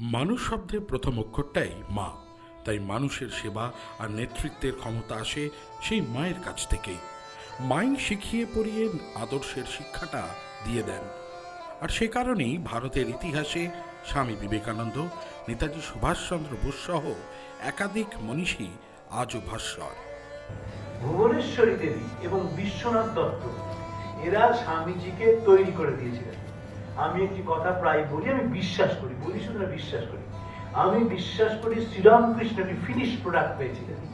মানুষ শব্দের প্রথম অক্ষরটাই মা। তাই মানুষের সেবা আর নেতৃত্বের ক্ষমতা আসে সেই মায়ের কাছ থেকেই। মাই শিখিয়ে পড়িয়ে আদর্শের শিক্ষাটা দিয়ে দেন। আর সে কারণেই ভারতের ইতিহাসে স্বামী বিবেকানন্দ, নেতাজি সুভাষচন্দ্র বোস সহ একাধিক মনীষী আজও ভাস্বর। ভুবনেশ্বরী দেবী এবং বিশ্বনাথ দত্ত, এরা স্বামীজিকে তৈরি করে দিয়েছিলেন। আমি একটি কথা প্রায় বলি, আমি বিশ্বাস করি, বলি শুধু বিশ্বাস করি। আমি বিশ্বাস করি শ্রীরামকৃষ্ণ একটি ফিনিশ প্রোডাক্ট পেয়েছিলেন।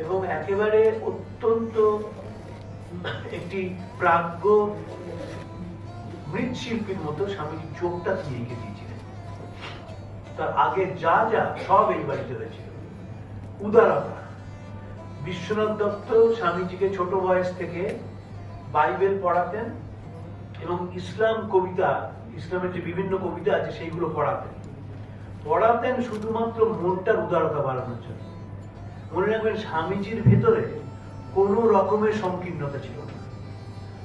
এবং একেবারে অত্যন্ত একটি প্রাজ্ঞ মৃৎশিল্পীর মতো স্বামীজি চোখটা তিনি এঁকে দিয়েছিলেন। তার আগে যা যা, সব এই বাড়িতে হয়েছিল। উদারতা। বিশ্বনাথ দত্ত স্বামীজিকে ছোট বয়স থেকে বাইবেল পড়াতেন। এবং ইসলাম কবিতা, ইসলামের যে বিভিন্ন কবিতা আছে, সেইগুলো পড়াতেন। পড়াতেন শুধুমাত্র মনটার উদারতা বাড়ানোর জন্য। মনে রাখবেন, স্বামীজির ভেতরে কোনো রকমের সংকীর্ণতা ছিল না।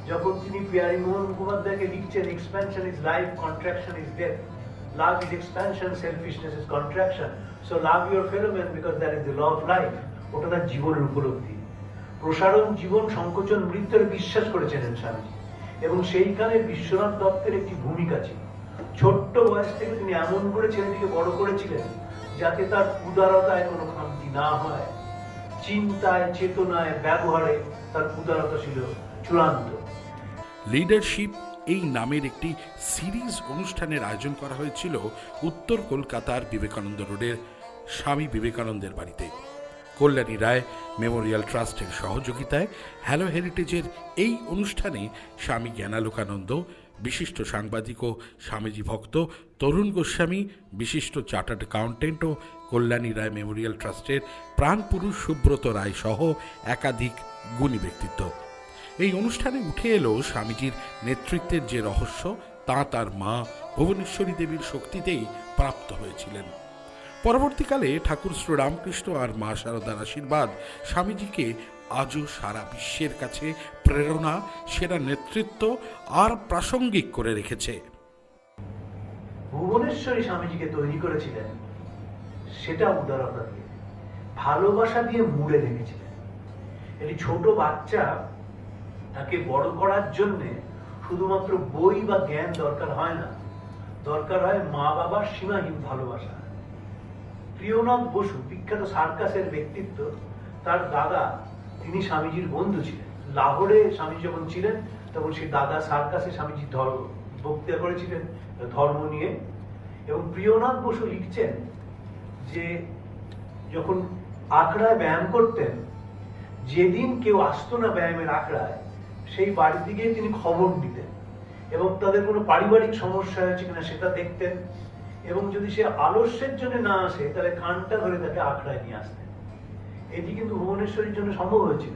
যখন তিনি পিয়ারি মোহন মুখোপাধ্যায়কে লিখছেন expansion is life contraction is death love is expansion selfishness is contraction so love your fellowmen because that is the law of life ওটা তার জীবনের উপলব্ধি। প্রসারণ, জীবন, সংকোচন, মৃত্যুর বিশ্বাস করেছিলেন স্বামীজি। এবং সেইখানে বিশ্বনাথ দত্তের একটি ভূমিকা ছিল। ছোট্ট বয়স থেকে তিনি এমন করে ছেলেটিকে বড় করেছিলেন যাতে তার উদারতায় কোনো খামতি না হয়। চিন্তায়, চেতনায়, ব্যবহারে তার উদারতা ছিল চূড়ান্ত। লিডারশিপ এই নামের একটি সিরিজ অনুষ্ঠানের আয়োজন করা হয়েছিল উত্তর কলকাতার বিবেকানন্দ রোডের স্বামী বিবেকানন্দের বাড়িতে। কল্যাণী রায় মেমোরিয়াল ট্রাস্টের সহযোগিতায় হ্যালো হেরিটেজের এই অনুষ্ঠানে স্বামী জ্ঞানালোকানন্দ, বিশিষ্ট সাংবাদিক ও স্বামীজি ভক্ত তরুণ গোস্বামী, বিশিষ্ট চার্টার্ড অ্যাকাউন্টেন্ট ও কল্যাণী রায় মেমোরিয়াল ট্রাস্টের প্রাণপুরুষ সুব্রত রায় সহ একাধিক গুণী ব্যক্তিত্ব। এই অনুষ্ঠানে উঠে এলো স্বামীজির নেতৃত্বের যে রহস্য, তা তার মা ভুবনেশ্বরী দেবীর শক্তিতেই প্রাপ্ত হয়েছিলেন। পরবর্তীকালে ঠাকুর শ্রীরামকৃষ্ণ আর মা শারদার আশীর্বাদ স্বামীজিকে আজও সারা বিশ্বের কাছে প্রেরণা, সেরা নেতৃত্ব আর প্রাসঙ্গিক করে রেখেছে। ভুবনেশ্বরী স্বামীজিকে তৈরি করেছিলেন সেটা উদারতা দিয়ে, ভালোবাসা দিয়ে মুড়ে রেখেছিলেন একটি ছোট বাচ্চা তাকে বড় করার জন্য শুধুমাত্র বই বা জ্ঞান দরকার হয় না, দরকার হয় মা বাবার সীমাহীন ভালোবাসা। প্রিয়নাথ বসু, বিখ্যাত সার্কাসের ব্যক্তিত্ব, তার দাদা, তিনি স্বামীজির বন্ধু ছিলেন। লাহোরে স্বামীজি যখন ছিলেন, তখন সেই দাদা সার্কাসে স্বামীজি ধর্ম, বক্তৃতা করেছিলেন, ধর্ম নিয়ে। এবং প্রিয়নাথ বসু লিখছেন যে, যখন আখড়ায় ব্যায়াম করতেন, যেদিন কেউ আসতো না ব্যায়ামের আখড়ায়, সেই বাড়িতে গিয়ে তিনি খবর দিতেন এবং তাদের কোনো পারিবারিক সমস্যা হয়েছে কিনা সেটা দেখতেন। এবং যদি সে আলস্যের জন্য না আসে তাহলে কানটা ধরে তাকে আখড়ায় নিয়ে আসতেন এটি কিন্তু ভুবনেশ্বরীর জন্য সম্ভব হয়েছিল।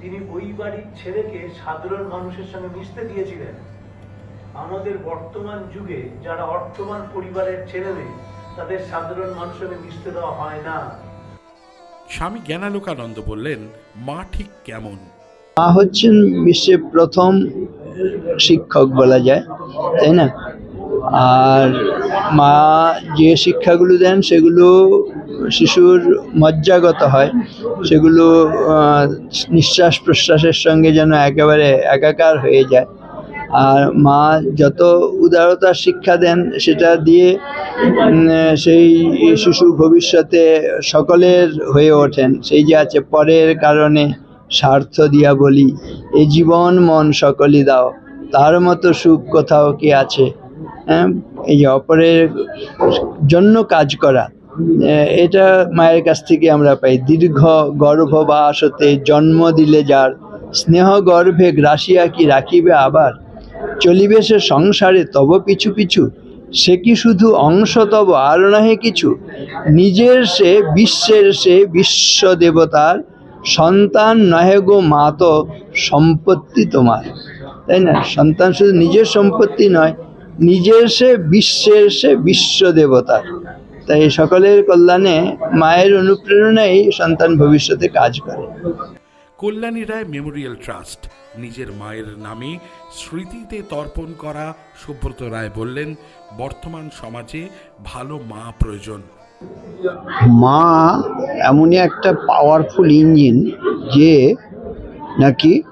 তিনি ওই বাড়ির ছেলেকে সাধারণ মানুষের সঙ্গে মিশতে দিয়েছিলেন। আমাদের বর্তমান যুগে যারা অর্থবান পরিবারের ছেলে মেয়ে তাদের সাধারণ মানুষের সঙ্গে মিশতে দেওয়া হয় না। স্বামী জ্ঞানালোকানন্দ বললেন মা ঠিক কেমন? মা হচ্ছেন বিশ্বের প্রথম শিক্ষক বলা যায় তাই না? আর মা যে শিক্ষাগুলো দেন সেগুলো শিশুর মজ্জাগত হয়। সেগুলো নিঃশ্বাস প্রশ্বাসের সঙ্গে যেন একেবারে একাকার হয়ে যায়। আর মা যত উদারতার শিক্ষা দেন সেটা দিয়ে সেই শিশু ভবিষ্যতে সকলের হয়ে ওঠেন। সেই যে আছে পরের কারণে স্বার্থ দিয়া বলি, এ জীবন মন সকলই দাও। তার মতো সুখ কোথাও কি আছে? এই অপরের জন্য কাজ করা এটা মায়ের কাছ থেকে আমরা পাই। দীর্ঘ গর্ভবাস হতে জন্ম দিলে যার স্নেহ গর্ভে গ্রাসিয়া কি রাখিবে আবার? চলিবে সে সংসারে তব পিছু পিছু, সে কি শুধু অংশ তব আর নহে কিছু? নিজের সে বিশ্বের সে বিশ্ব দেবতার সন্তান নহে গো মা তো সম্পত্তি তোমার। তাই না? সন্তান শুধু নিজের সম্পত্তি নয় নিজের সে বিশ্বের সে বিশ্ব দেবতার তাই সকলের কল্যাণে মায়ের অনুপ্রেরণাই সন্তান ভবিষ্যতে কাজ করে। কল্যাণী রায় মেমোরিয়াল ট্রাস্ট নিজের মায়ের নামে স্মৃতিতে তর্পণ করা সুব্রত রায় বললেন বর্তমান সমাজে ভালো মা প্রয়োজন। মা এমনই একটা পাওয়ারফুল ইঞ্জিন যে নাকি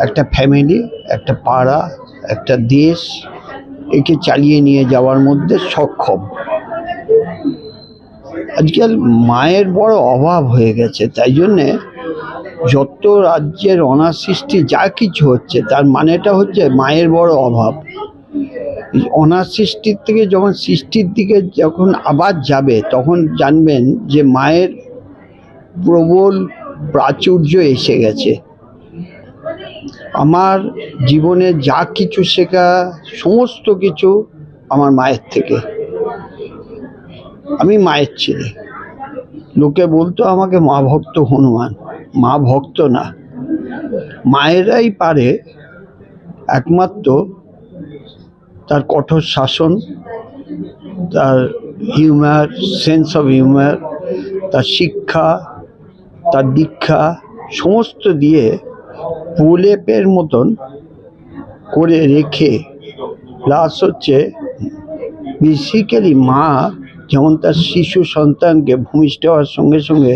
একটা ফ্যামিলি একটা পাড়া একটা দেশ একে চালিয়ে নিয়ে যাওয়ার মধ্যে সক্ষম। আজকাল মায়ের বড় অভাব হয়ে গেছে, তাই জন্যে যত রাজ্যের অনার সৃষ্টি যা কিছু হচ্ছে, তার মানেটা হচ্ছে মায়ের বড় অভাব। অনার সৃষ্টির থেকে যখন সৃষ্টির দিকে যখন আবার যাবে, তখন জানবেন যে মায়ের প্রবল প্রাচুর্য এসে গেছে। আমার জীবনে যা কিছু শেখা, সমস্ত কিছু আমার মায়ের থেকে। আমি মায়ের ছেলে। লোকে বলতো আমাকে মা ভক্ত হনুমান। মা ভক্ত না। মায়েরাই পারে একমাত্র তার কঠোর শাসন, তার হিউম্যার সেন্স অফ হিউম্যার তার শিক্ষা, তার দীক্ষা, সমস্ত দিয়ে প্রলেপের মতন করে রেখে প্লাস হচ্ছে বেসিক্যালি মা, যেমন তার শিশু সন্তানকে ভূমিষ্ঠ হওয়ার সঙ্গে সঙ্গে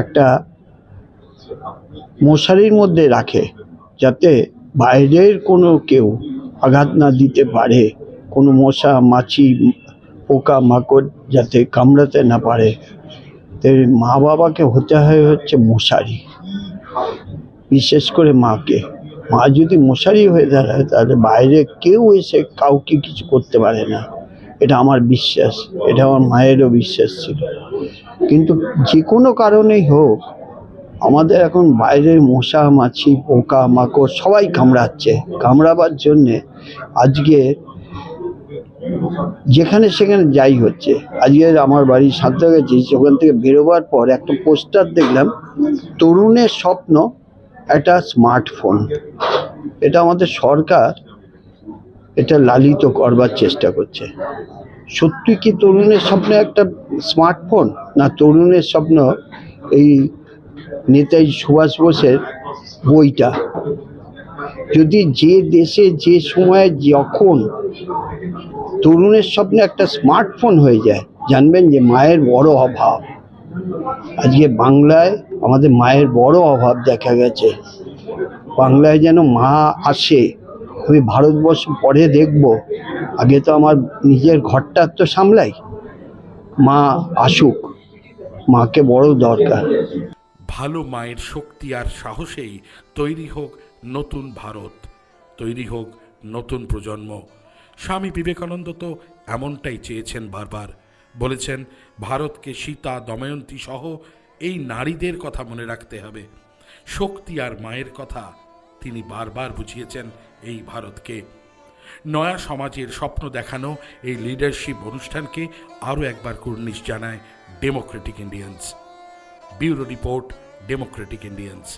একটা মশারির মধ্যে রাখে যাতে বাইরের কোনো কেউ আঘাত না দিতে পারে, কোনো মশা, মাছি, পোকা, মাকড় যাতে কামড়াতে না পারে। মা বাবাকে হতে হয় হচ্ছে মশারি। বিশেষ করে মাকে। মা যদি মশারি হয়ে দাঁড়ায়, তাহলে বাইরে কেউ এসে কাউকে কিছু করতে পারে না। এটা আমার বিশ্বাস, এটা আমার মায়েরও বিশ্বাস ছিল। কিন্তু যে কোনো কারণেই হোক, আমাদের এখন বাইরের মশা, মাছি, পোকা, মাকড় সবাই কামড়াচ্ছে। কামড়াবার জন্যে আজকে যেখানে সেখানে যাই হচ্ছে। আজকে আমার বাড়ি সাঁতরা গেছি ওখান থেকে বেরোবার পর একটা পোস্টার দেখলাম, তরুণের স্বপ্ন একটা স্মার্টফোন এটা আমাদের সরকার এটা লালিত করবার চেষ্টা করছে। সত্যি কি তরুণের স্বপ্নে একটা স্মার্টফোন না, তরুণের স্বপ্ন এই নেতাজি সুভাষ বোসের বইটা। যদি যে দেশে, যে সময়ে, যখন তরুণের স্বপ্নে একটা স্মার্টফোন হয়ে যায়, জানবেন যে মায়ের বড় অভাব। আজকে বাংলায় আমাদের মায়ের বড় অভাব দেখা গেছে। বাংলায় যেন মা আসে আমি ভারতবর্ষ পরে দেখব। আগে তো আমার নিজের ঘরটা তো সামলাই। মা আসুক, মাকে বড় দরকার। ভালো মায়ের শক্তি আর সাহসেই তৈরি হোক নতুন ভারত, তৈরি হোক নতুন প্রজন্ম। স্বামী বিবেকানন্দ তো এমনটাই চেয়েছেন বারবার। বলেছেন, ভারতকে সীতা, দময়ন্তী সহ এই নারীদের কথা মনে রাখতে হবে। শক্তি আর মায়ের কথা তিনি বারবার বুঝিয়েছেন এই ভারতকে। নয়া সমাজের স্বপ্ন দেখানো এই লিডারশিপ অনুষ্ঠানকে আরও একবার কুর্নিশ জানায় democratic Indians bureau report democratic Indians